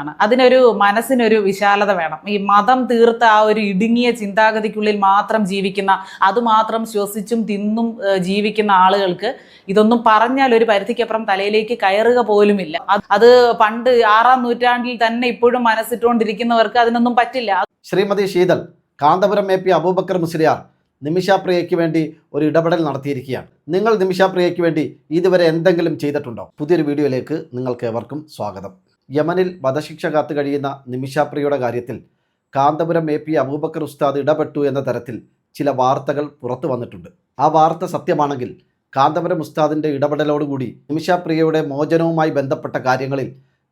ആണ്. അതിനൊരു മനസ്സിനൊരു വിശാലത വേണം. ഈ മതം തീർത്ത ആ ഒരു ഇടുങ്ങിയ ചിന്താഗതിക്കുള്ളിൽ മാത്രം ജീവിക്കുന്ന അതുമാത്രം ശ്വസിച്ചും തിന്നും ജീവിക്കുന്ന ആളുകൾക്ക് ഇതൊന്നും പറഞ്ഞാൽ ഒരു പരിധിക്കപ്പുറം തലയിലേക്ക് കയറുക പോലുമില്ല. അത് പണ്ട് ആറാം നൂറ്റാണ്ടിൽ തന്നെ ഇപ്പോഴും മനസ്സിട്ടുകൊണ്ടിരിക്കുന്നവർക്ക് അതിനൊന്നും പറ്റില്ല. ശ്രീമതി ശീതൽ കാന്തപുരം എ പി അബൂബക്കർ മുസ്ലിയാർ നിമിഷാപ്രിയയ്ക്ക് വേണ്ടി ഒരു ഇടപെടൽ നടത്തിയിരിക്കുകയാണ്. നിങ്ങൾ നിമിഷാപ്രിയയ്ക്ക് വേണ്ടി ഇതുവരെ എന്തെങ്കിലും ചെയ്തിട്ടുണ്ടോ? പുതിയൊരു വീഡിയോയിലേക്ക് നിങ്ങൾക്ക് സ്വാഗതം. യമനിൽ വധശിക്ഷ കാത്തു കഴിയുന്ന നിമിഷാപ്രിയയുടെ കാര്യത്തിൽ കാന്തപുരം എ പി അബൂബക്കർ ഉസ്താദ് ഇടപെട്ടു എന്ന തരത്തിൽ ചില വാർത്തകൾ പുറത്തു വന്നിട്ടുണ്ട്. ആ വാർത്ത സത്യമാണെങ്കിൽ കാന്തപുരം ഉസ്താദിന്റെ ഇടപെടലോടുകൂടി നിമിഷാപ്രിയയുടെ മോചനവുമായി ബന്ധപ്പെട്ട കാര്യങ്ങളിൽ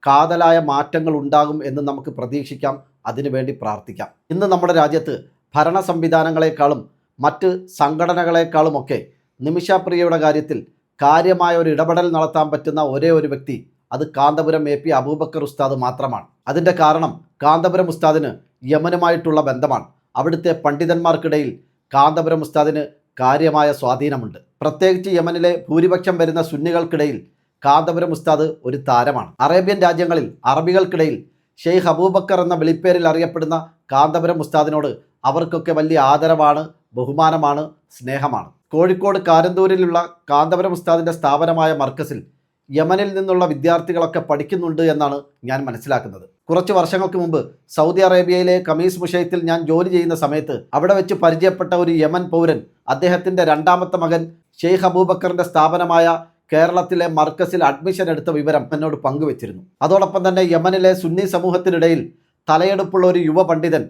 കാതലായ മാറ്റങ്ങൾ ഉണ്ടാകും എന്ന് നമുക്ക് പ്രതീക്ഷിക്കാം. അതിനുവേണ്ടി പ്രാർത്ഥിക്കാം. ഇന്ന് നമ്മുടെ രാജ്യത്ത് ഭരണ സംവിധാനങ്ങളെക്കാളും മറ്റ് സംഘടനകളെക്കാളുമൊക്കെ നിമിഷാപ്രിയയുടെ കാര്യത്തിൽ കാര്യമായ ഒരു ഇടപെടൽ നടത്താൻ പറ്റുന്ന ഒരേ ഒരു വ്യക്തി അത് കാന്തപുരം എ പി അബൂബക്കർ ഉസ്താദ് മാത്രമാണ്. അതിന്റെ കാരണം കാന്തപുരം ഉസ്താദിന് യമനുമായിട്ടുള്ള ബന്ധമാണ്. അവിടുത്തെ പണ്ഡിതന്മാർക്കിടയിൽ കാന്തപുരം ഉസ്താദിന് കാര്യമായ സ്വാധീനമുണ്ട്. പ്രത്യേകിച്ച് യമനിലെ ഭൂരിപക്ഷം വരുന്ന സുന്നികൾക്കിടയിൽ കാന്തപുരം ഉസ്താദ് ഒരു താരമാണ്. അറേബ്യൻ രാജ്യങ്ങളിൽ അറബികൾക്കിടയിൽ ഷെയ്ഖ് അബൂബക്കർ എന്ന വിളിപ്പേരിൽ അറിയപ്പെടുന്ന കാന്തപുരം ഉസ്താദിനോട് അവർക്കൊക്കെ വലിയ ആദരവാണ് ബഹുമാനമാണ് സ്നേഹമാണ്. കോഴിക്കോട് കാരന്തൂരിലുള്ള കാന്തപുരം ഉസ്താദിന്റെ സ്ഥാപനമായ മർക്കസിൽ യമനിൽ നിന്നുള്ള വിദ്യാർത്ഥികളൊക്കെ പഠിക്കുന്നുണ്ട് എന്നാണ് ഞാൻ മനസ്സിലാക്കുന്നത്. കുറച്ച് വർഷങ്ങൾക്ക് മുമ്പ് സൗദി അറേബ്യയിലെ കമീസ് മുഷയത്തിൽ ഞാൻ ജോലി ചെയ്യുന്ന സമയത്ത് അവിടെ വെച്ച് പരിചയപ്പെട്ട ഒരു യമൻ പൗരൻ അദ്ദേഹത്തിന്റെ രണ്ടാമത്തെ മകൻ ഷെയ്ഖ് അബൂബക്കറിന്റെ സ്ഥാപനമായ കേരളത്തിലെ മർക്കസിൽ അഡ്മിഷൻ എടുത്ത വിവരം എന്നോട് പങ്കുവച്ചിരുന്നു. അതോടൊപ്പം തന്നെ യമനിലെ സുന്നി സമൂഹത്തിനിടയിൽ തലയെടുപ്പുള്ള ഒരു യുവ പണ്ഡിതൻ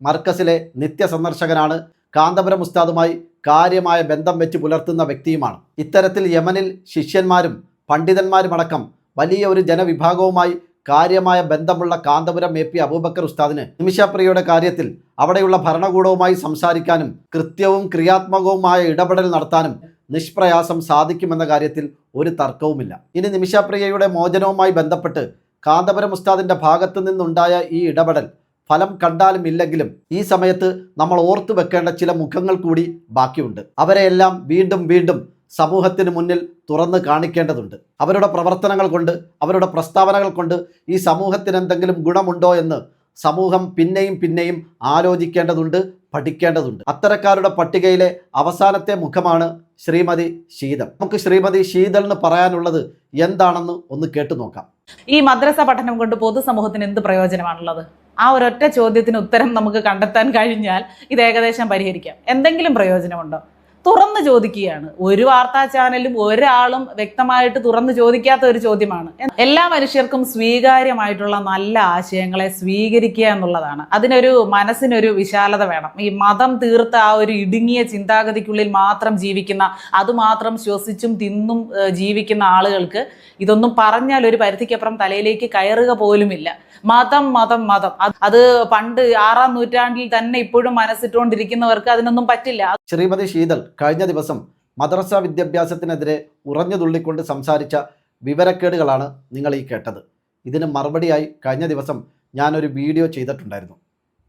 മർക്കസിലെ നിത്യ സന്ദർശകനാണ് കാന്തപുരം ഉസ്താദുമായി കാര്യമായ ബന്ധം വെച്ച് പുലർത്തുന്ന വ്യക്തിയുമാണ്. ഇത്തരത്തിൽ യമനിൽ ശിഷ്യന്മാരും പണ്ഡിതന്മാരുമടക്കം വലിയ ഒരു ജനവിഭാഗവുമായി കാര്യമായ ബന്ധമുള്ള കാന്തപുരം എ പി അബൂബക്കർ ഉസ്താദിന് നിമിഷപ്രിയയുടെ കാര്യത്തിൽ അവിടെയുള്ള ഭരണകൂടവുമായി സംസാരിക്കാനും കൃത്യവും ക്രിയാത്മകവുമായ ഇടപെടൽ നടത്താനും നിഷ്പ്രയാസം സാധിക്കുമെന്ന കാര്യത്തിൽ ഒരു തർക്കവുമില്ല. ഇനി നിമിഷപ്രിയയുടെ മോചനവുമായി ബന്ധപ്പെട്ട് കാന്തപുരം ഉസ്താദിന്റെ ഭാഗത്തു നിന്നുണ്ടായ ഈ ഇടപെടൽ ഫലം കണ്ടാലും ഇല്ലെങ്കിലും ഈ സമയത്ത് നമ്മൾ ഓർത്തു വെക്കേണ്ട ചില മുഖങ്ങൾ കൂടി ബാക്കിയുണ്ട്. അവരെയെല്ലാം വീണ്ടും വീണ്ടും സമൂഹത്തിന് മുന്നിൽ തുറന്ന് കാണിക്കേണ്ടതുണ്ട്. അവരുടെ പ്രവർത്തനങ്ങൾ കൊണ്ട് അവരുടെ പ്രസ്താവനകൾ കൊണ്ട് ഈ സമൂഹത്തിന് എന്തെങ്കിലും ഗുണമുണ്ടോ എന്ന് സമൂഹം പിന്നെയും പിന്നെയും ആലോചിക്കേണ്ടതുണ്ട് പഠിക്കേണ്ടതുണ്ട്. അത്തരക്കാരുടെ പട്ടികയിലെ അവസാനത്തെ മുഖമാണ് ശ്രീമതി ശീതൾ നമുക്ക് ശ്രീമതി ശീതളിന് പറയാനുള്ളത് എന്താണെന്ന് ഒന്ന് കേട്ടു നോക്കാം. ഈ മദ്രസ പഠനം കൊണ്ട് പൊതുസമൂഹത്തിന് എന്ത് പ്രയോജനമാണുള്ളത്? ആ ഒരൊറ്റ ചോദ്യത്തിന് ഉത്തരം നമുക്ക് കണ്ടെത്താൻ കഴിഞ്ഞാൽ ഇത് ഏകദേശം പരിഹരിക്കാം. എന്തെങ്കിലും പ്രയോജനമുണ്ടോ? തുറന്ന് ചോദിക്കുകയാണ്. ഒരു വാർത്താ ചാനലും ഒരാളും വ്യക്തമായിട്ട് തുറന്ന് ചോദിക്കാത്ത ഒരു ചോദ്യമാണ്. എല്ലാ മനുഷ്യർക്കും സ്വീകാര്യമായിട്ടുള്ള നല്ല ആശയങ്ങളെ സ്വീകരിക്കുക എന്നുള്ളതാണ്. അതിനൊരു മനസ്സിനൊരു വിശാലത വേണം. ഈ മതം തീർത്ത ആ ഒരു ഇടുങ്ങിയ ചിന്താഗതിക്കുള്ളിൽ മാത്രം ജീവിക്കുന്ന അതുമാത്രം ശ്വസിച്ചും തിന്നും ജീവിക്കുന്ന ആളുകൾക്ക് ഇതൊന്നും പറഞ്ഞാൽ ഒരു പരിധിക്കപ്പുറം തലയിലേക്ക് കയറുക പോലുമില്ല. മതം മതം മതം. അത് പണ്ട് ആറാം നൂറ്റാണ്ടിൽ തന്നെ ഇപ്പോഴും മനസ്സിട്ടുകൊണ്ടിരിക്കുന്നവർക്ക് അതിനൊന്നും പറ്റില്ല. ശ്രീമതി ശീതൾ കഴിഞ്ഞ ദിവസം മദ്രസ വിദ്യാഭ്യാസത്തിനെതിരെ ഉറഞ്ഞു തുള്ളിക്കൊണ്ട് സംസാരിച്ച വിവരക്കേടുകളാണ് നിങ്ങൾ ഈ കേട്ടത്. ഇതിന് മറുപടിയായി കഴിഞ്ഞ ദിവസം ഞാനൊരു വീഡിയോ ചെയ്തിട്ടുണ്ടായിരുന്നു.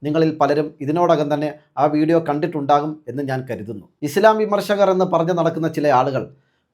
നിങ്ങളിൽ പലരും ഇതിനോടകം തന്നെ ആ വീഡിയോ കണ്ടിട്ടുണ്ടാകും എന്ന് ഞാൻ കരുതുന്നു. ഇസ്ലാം വിമർശകർ എന്ന് പറഞ്ഞു നടക്കുന്ന ചില ആളുകൾ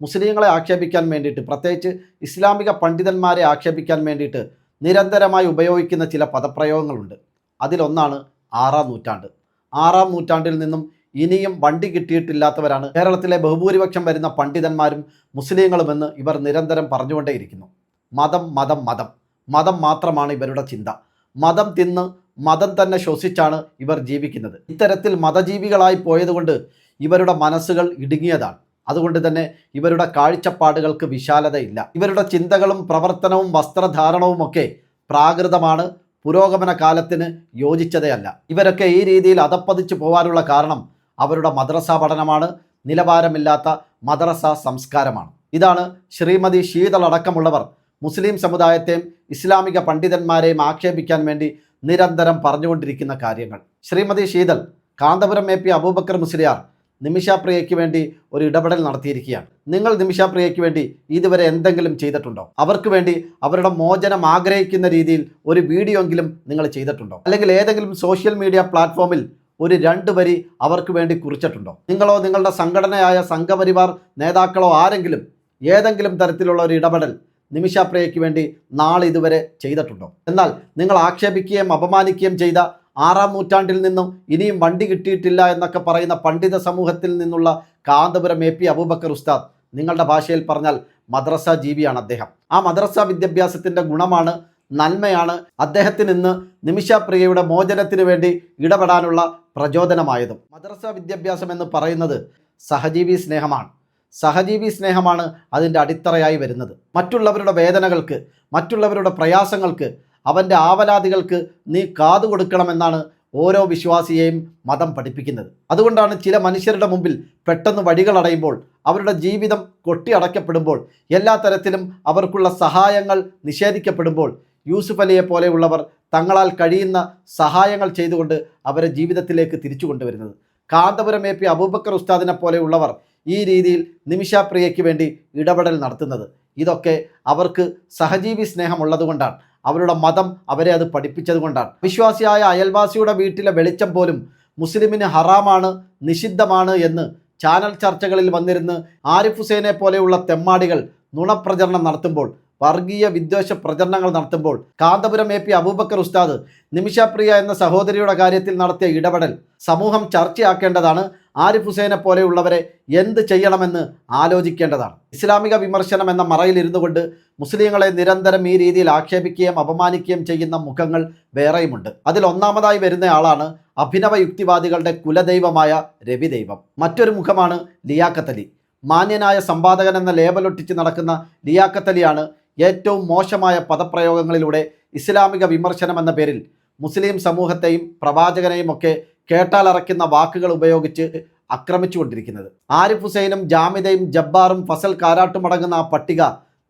മുസ്ലിങ്ങളെ ആക്ഷേപിക്കാൻ വേണ്ടിയിട്ട് പ്രത്യേകിച്ച് ഇസ്ലാമിക പണ്ഡിതന്മാരെ ആക്ഷേപിക്കാൻ വേണ്ടിയിട്ട് നിരന്തരമായി ഉപയോഗിക്കുന്ന ചില പദപ്രയോഗങ്ങളുണ്ട്. അതിലൊന്നാണ് ആറാം നൂറ്റാണ്ട്. ആറാം നൂറ്റാണ്ടിൽ നിന്നും ഇനിയും വണ്ടി കിട്ടിയിട്ടില്ലാത്തവരാണ്. കേരളത്തിലെ ബഹുഭൂരിപക്ഷം വരുന്ന പണ്ഡിതന്മാരും മുസ്ലിങ്ങളുമെന്ന് ഇവർ നിരന്തരം പറഞ്ഞുകൊണ്ടേയിരിക്കുന്നു. മതം മതം മതം. മതം മാത്രമാണ് ഇവരുടെ ചിന്ത. മതം തിന്ന് മതം തന്നെ ശ്വസിച്ചാണ് ഇവർ ജീവിക്കുന്നത്. ഇത്തരത്തിൽ മതജീവികളായി പോയതുകൊണ്ട് ഇവരുടെ മനസ്സുകൾ ഇടുങ്ങിയതാണ്. അതുകൊണ്ട് തന്നെ ഇവരുടെ കാഴ്ചപ്പാടുകൾക്ക് വിശാലതയില്ല. ഇവരുടെ ചിന്തകളും പ്രവർത്തനവും വസ്ത്രധാരണവും ഒക്കെ പ്രാകൃതമാണ്. പുരോഗമന കാലത്തിന് യോജിച്ചതയല്ല. ഇവരൊക്കെ ഈ രീതിയിൽ അതപ്പതിച്ചു പോകാനുള്ള കാരണം അവരുടെ മദ്രസ പഠനമാണ്. നിലവാരമില്ലാത്ത മദ്രസ സംസ്കാരമാണ്. ഇതാണ് ശ്രീമതി ശീതൾ അടക്കമുള്ളവർ മുസ്ലിം സമുദായത്തെയും ഇസ്ലാമിക പണ്ഡിതന്മാരെയും ആക്ഷേപിക്കാൻ വേണ്ടി നിരന്തരം പറഞ്ഞുകൊണ്ടിരിക്കുന്ന കാര്യങ്ങൾ. ശ്രീമതി ശീതൽ കാന്തപുരം എ പി അബൂബക്കർ മുസ്ലിയാർ നിമിഷാപ്രിയയ്ക്ക് വേണ്ടി ഒരു ഇടപെടൽ നടത്തിയിരിക്കുകയാണ്. നിങ്ങൾ നിമിഷാപ്രിയയ്ക്ക് വേണ്ടി ഇതുവരെ എന്തെങ്കിലും ചെയ്തിട്ടുണ്ടോ? അവർക്ക് വേണ്ടി അവരുടെ മോചനം ആഗ്രഹിക്കുന്ന രീതിയിൽ ഒരു വീഡിയോ എങ്കിലും നിങ്ങൾ ചെയ്തിട്ടുണ്ടോ? അല്ലെങ്കിൽ ഏതെങ്കിലും സോഷ്യൽ മീഡിയ പ്ലാറ്റ്ഫോമിൽ ഒരു രണ്ട് വരി അവർക്ക് വേണ്ടി കുറിച്ചിട്ടുണ്ടോ? നിങ്ങളോ നിങ്ങളുടെ സംഘടനയായ സംഘപരിവാർ നേതാക്കളോ ആരെങ്കിലും ഏതെങ്കിലും തരത്തിലുള്ള ഒരു ഇടപെടൽ നിമിഷപ്രിയയ്ക്ക് വേണ്ടി നാളെ ഇതുവരെ ചെയ്തിട്ടുണ്ടോ? എന്നാൽ നിങ്ങൾ ആക്ഷേപിക്കുകയും അപമാനിക്കുകയും ചെയ്ത ആറാം നൂറ്റാണ്ടിൽ നിന്നും ഇനിയും വണ്ടി കിട്ടിയിട്ടില്ല എന്നൊക്കെ പറയുന്ന പണ്ഡിത സമൂഹത്തിൽ നിന്നുള്ള കാന്തപുരം എ പി അബൂബക്കർ ഉസ്താദ് നിങ്ങളുടെ ഭാഷയിൽ പറഞ്ഞാൽ മദ്രസ ജീവിയാണ് അദ്ദേഹം. ആ മദ്രസ വിദ്യാഭ്യാസത്തിന്റെ ഗുണമാണ് നന്മയാണ് അദ്ദേഹത്തിന് ഇന്ന് നിമിഷ പ്രിയയുടെ മോചനത്തിന് വേണ്ടി ഇടപെടാനുള്ള പ്രചോദനമായതും. മദ്രസ വിദ്യാഭ്യാസം എന്ന് പറയുന്നത് സഹജീവി സ്നേഹമാണ്. സഹജീവി സ്നേഹമാണ് അതിന്റെ അടിത്തറയായി വരുന്നത്. മറ്റുള്ളവരുടെ വേദനകൾക്ക് മറ്റുള്ളവരുടെ പ്രയാസങ്ങൾക്ക് അവന്റെ ആവലാതികൾക്ക് നീ കാതു കൊടുക്കണമെന്നാണ് ഓരോ വിശ്വാസിയെയും മതം പഠിപ്പിക്കുന്നത്. അതുകൊണ്ടാണ് ചില മനുഷ്യരുടെ മുമ്പിൽ പെട്ടെന്ന് വഴികളടയുമ്പോൾ അവരുടെ ജീവിതം കൊട്ടിയടക്കപ്പെടുമ്പോൾ എല്ലാ തരത്തിലും അവർക്കുള്ള സഹായങ്ങൾ നിഷേധിക്കപ്പെടുമ്പോൾ യൂസുഫ് അലിയെ പോലെയുള്ളവർ തങ്ങളാൽ കഴിയുന്ന സഹായങ്ങൾ ചെയ്തുകൊണ്ട് അവരെ ജീവിതത്തിലേക്ക് തിരിച്ചു കൊണ്ടുവരുന്നത്. കാന്തപുരം എ പി അബൂബക്കർ ഉസ്താദിനെ പോലെയുള്ളവർ ഈ രീതിയിൽ നിമിഷാപ്രിയയ്ക്ക് വേണ്ടി ഇടപെടൽ നടത്തുന്നത്. ഇതൊക്കെ അവർക്ക് സഹജീവി സ്നേഹമുള്ളതുകൊണ്ടാണ്. അവരുടെ മതം അവരെ അത് പഠിപ്പിച്ചതുകൊണ്ടാണ്. വിശ്വാസിയായ അയൽവാസിയുടെ വീട്ടിലെ വെളിച്ചം പോലും മുസ്ലിമിന് ഹറാമാണ് നിഷിദ്ധമാണ് എന്ന് ചാനൽ ചർച്ചകളിൽ വന്നിരുന്ന് ആരിഫ് ഹുസൈനെ പോലെയുള്ള തെമ്മാടികൾ നുണപ്രചരണം നടത്തുമ്പോൾ വർഗീയ വിദ്വേഷ പ്രചരണങ്ങൾ നടത്തുമ്പോൾ കാന്തപുരം എ പി അബൂബക്കർ ഉസ്താദ് നിമിഷപ്രിയ എന്ന സഹോദരിയുടെ കാര്യത്തിൽ നടത്തിയ ഇടപെടൽ സമൂഹം ചർച്ചയാക്കേണ്ടതാണ്. ആരിഫ് ഹുസൈനെ പോലെയുള്ളവരെ എന്ത് ചെയ്യണമെന്ന് ആലോചിക്കേണ്ടതാണ്. ഇസ്ലാമിക വിമർശനം എന്ന മറയിലിരുന്നു കൊണ്ട് മുസ്ലിങ്ങളെ നിരന്തരം ഈ രീതിയിൽ ആക്ഷേപിക്കുകയും അപമാനിക്കുകയും ചെയ്യുന്ന മുഖങ്ങൾ വേറെയുമുണ്ട്. അതിൽ ഒന്നാമതായി വരുന്ന ആളാണ് അഭിനവ യുക്തിവാദികളുടെ കുലദൈവമായ രവിദൈവം മറ്റൊരു മുഖമാണ് ലിയാക്കത്തലി മാന്യനായ സമ്പാദകൻ എന്ന ലേബലൊട്ടിച്ച് നടക്കുന്ന ലിയാക്കത്തലിയാണ് ഏറ്റവും മോശമായ പദപ്രയോഗങ്ങളിലൂടെ ഇസ്ലാമിക വിമർശനം എന്ന പേരിൽ മുസ്ലിം സമൂഹത്തെയും പ്രവാചകനെയും ഒക്കെ കേട്ടാലറയ്ക്കുന്ന വാക്കുകൾ ഉപയോഗിച്ച് ആക്രമിച്ചുകൊണ്ടിരിക്കുന്നത്. ആരിഫ് ഹുസൈനും ജാമിദയും ജബ്ബാറും ഫസൽ കാരാട്ടും അടങ്ങുന്ന ആ പട്ടിക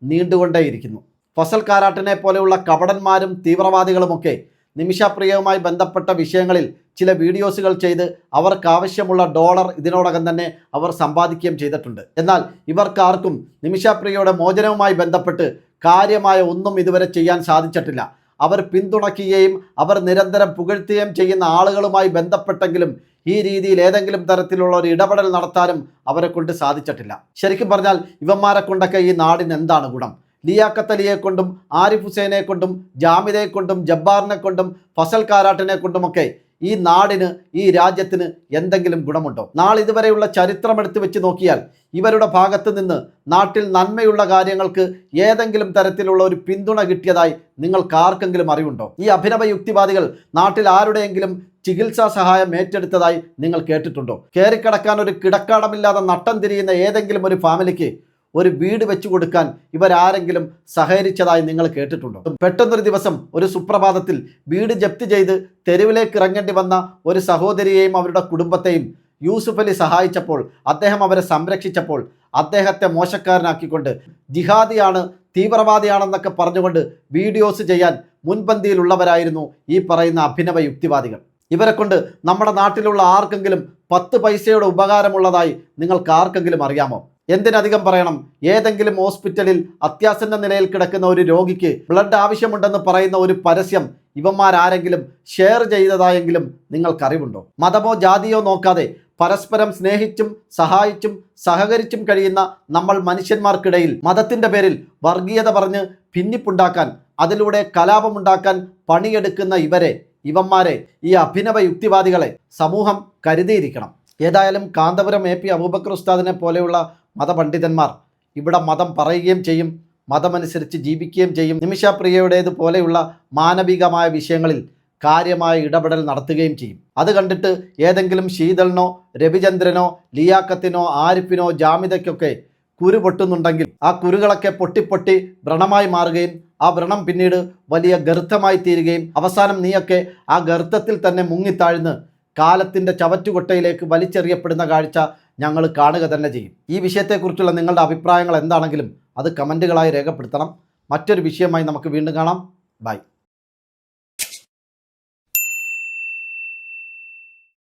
നീണ്ടുകൊണ്ടേയിരിക്കുന്നു. ഫസൽ കാരാട്ടിനെ പോലെയുള്ള കപടന്മാരും തീവ്രവാദികളുമൊക്കെ നിമിഷപ്രിയവുമായി ബന്ധപ്പെട്ട വിഷയങ്ങളിൽ ചില വീഡിയോസുകൾ ചെയ്ത് അവർക്ക് ആവശ്യമുള്ള ഡോളർ ഇതിനോടകം തന്നെ അവർ സമ്പാദിക്കുകയും ചെയ്തിട്ടുണ്ട്. എന്നാൽ ഇവർക്കാർക്കും നിമിഷപ്രിയയുടെ മോചനവുമായി ബന്ധപ്പെട്ട് കാര്യമായ ഒന്നും ഇതുവരെ ചെയ്യാൻ സാധിച്ചിട്ടില്ല. അവർ പിന്തുണയ്ക്കുകയും അവർ നിരന്തരം പുകഴ്ത്തുകയും ചെയ്യുന്ന ആളുകളുമായി ബന്ധപ്പെട്ടെങ്കിലും ഈ രീതിയിൽ ഏതെങ്കിലും തരത്തിലുള്ള ഒരു ഇടപെടൽ നടത്താനും അവരെ കൊണ്ട് സാധിച്ചിട്ടില്ല. ശരിക്കും പറഞ്ഞാൽ ഇവന്മാരെ കൊണ്ടൊക്കെ ഈ നാടിന് എന്താണ് ഗുണം? ലിയാക്കത്തലിയെ കൊണ്ടും ആരിഫ് ഹുസൈനെ കൊണ്ടും ജാമിദയെ കൊണ്ടും ജബ്ബാറിനെ കൊണ്ടും ഫസൽ കാരാട്ടിനെ കൊണ്ടുമൊക്കെ ഈ നാടിന് ഈ രാജ്യത്തിന് എന്തെങ്കിലും ഗുണമുണ്ടോ? നാളിതുവരെയുള്ള ചരിത്രം എടുത്തു വെച്ച് നോക്കിയാൽ ഇവരുടെ ഭാഗത്ത് നിന്ന് നാട്ടിൽ നന്മയുള്ള കാര്യങ്ങൾക്ക് ഏതെങ്കിലും തരത്തിലുള്ള ഒരു പിന്തുണ കിട്ടിയതായി നിങ്ങൾക്ക് ആർക്കെങ്കിലും അറിവുണ്ടോ? ഈ അഭിനവ യുക്തിവാദികൾ നാട്ടിൽ ആരുടെയെങ്കിലും ചികിത്സാ സഹായം ഏറ്റെടുത്തതായി നിങ്ങൾ കേട്ടിട്ടുണ്ടോ? കയറിക്കിടക്കാൻ ഒരു കിടക്കാടമില്ലാതെ നട്ടം തിരിയുന്ന ഏതെങ്കിലും ഒരു ഫാമിലിക്ക് ഒരു വീട് വെച്ചു കൊടുക്കാൻ ഇവരാരെങ്കിലും സഹകരിച്ചതായി നിങ്ങൾ കേട്ടിട്ടുണ്ടോ? പെട്ടെന്നൊരു ദിവസം ഒരു സുപ്രഭാതത്തിൽ വീട് ജപ്തി ചെയ്ത് തെരുവിലേക്ക് ഇറങ്ങേണ്ടി വന്ന ഒരു സഹോദരിയെയും അവരുടെ കുടുംബത്തെയും യൂസുഫ് അലി സഹായിച്ചപ്പോൾ അദ്ദേഹം അവരെ സംരക്ഷിച്ചപ്പോൾ അദ്ദേഹത്തെ മോശക്കാരനാക്കിക്കൊണ്ട് ജിഹാദിയാണ് തീവ്രവാദിയാണെന്നൊക്കെ പറഞ്ഞുകൊണ്ട് വീഡിയോസ് ചെയ്യാൻ മുൻപന്തിയിലുള്ളവരായിരുന്നു ഈ പറയുന്ന അഭിനവ യുക്തിവാദികൾ. ഇവരെ കൊണ്ട് നമ്മുടെ നാട്ടിലുള്ള ആർക്കെങ്കിലും പത്ത് പൈസയുടെ ഉപകാരമുള്ളതായി നിങ്ങൾക്ക് ആർക്കെങ്കിലും അറിയാമോ? എന്തിനധികം പറയണം? ഏതെങ്കിലും ഹോസ്പിറ്റലിൽ അത്യാസന്ന നിലയിൽ കിടക്കുന്ന ഒരു രോഗിക്ക് ബ്ലഡ് ആവശ്യമുണ്ടെന്ന് പറയുന്ന ഒരു പരസ്യം ഇവന്മാരാരെങ്കിലും ഷെയർ ചെയ്തതായെങ്കിലും നിങ്ങൾക്കറിവുണ്ടോ? മതമോ ജാതിയോ നോക്കാതെ പരസ്പരം സ്നേഹിച്ചും സഹായിച്ചും സഹകരിച്ചും കഴിയുന്ന നമ്മൾ മനുഷ്യന്മാർക്കിടയിൽ മതത്തിന്റെ പേരിൽ വർഗീയത പറഞ്ഞ് ഭിന്നിപ്പുണ്ടാക്കാൻ അതിലൂടെ കലാപമുണ്ടാക്കാൻ പണിയെടുക്കുന്ന ഇവരെ ഇവന്മാരെ ഈ അഭിനവ യുക്തിവാദികളെ സമൂഹം കരുതിയിരിക്കണം. ഏതായാലും കാന്തപുരം എ പി അബൂബക്കർ ഉസ്താദിനെ പോലെയുള്ള മതപണ്ഡിതന്മാർ ഇവിടെ മതം പറയുകയും ചെയ്യും മതമനുസരിച്ച് ജീവിക്കുകയും ചെയ്യും. നിമിഷപ്രിയയുടേത് പോലെയുള്ള മാനവികമായ വിഷയങ്ങളിൽ കാര്യമായ ഇടപെടൽ നടത്തുകയും ചെയ്യും. അത് കണ്ടിട്ട് ഏതെങ്കിലും ശീതളിനോ രവിചന്ദ്രനോ ലിയാക്കത്തിനോ ആരിഫിനോ ജാമിതയ്ക്കൊക്കെ കുരു പൊട്ടുന്നുണ്ടെങ്കിൽ ആ കുരുകളൊക്കെ പൊട്ടിപ്പൊട്ടി വ്രണമായി മാറുകയും ആ വ്രണം പിന്നീട് വലിയ ഗർത്തമായി തീരുകയും അവസാനം നീയൊക്കെ ആ ഗർത്തത്തിൽ തന്നെ മുങ്ങിത്താഴ്ന്ന് കാലത്തിന്റെ ചവറ്റുകൊട്ടയിലേക്ക് വലിച്ചെറിയപ്പെടുന്ന കാഴ്ച ഞങ്ങൾ കാണുക തന്നെ ചെയ്യും. ഈ വിഷയത്തെക്കുറിച്ചുള്ള നിങ്ങളുടെ അഭിപ്രായങ്ങൾ എന്താണെങ്കിലും അത് കമന്റുകളായി രേഖപ്പെടുത്തണം. മറ്റൊരു വിഷയമായി നമുക്ക് വീണ്ടും കാണാം. ബൈ.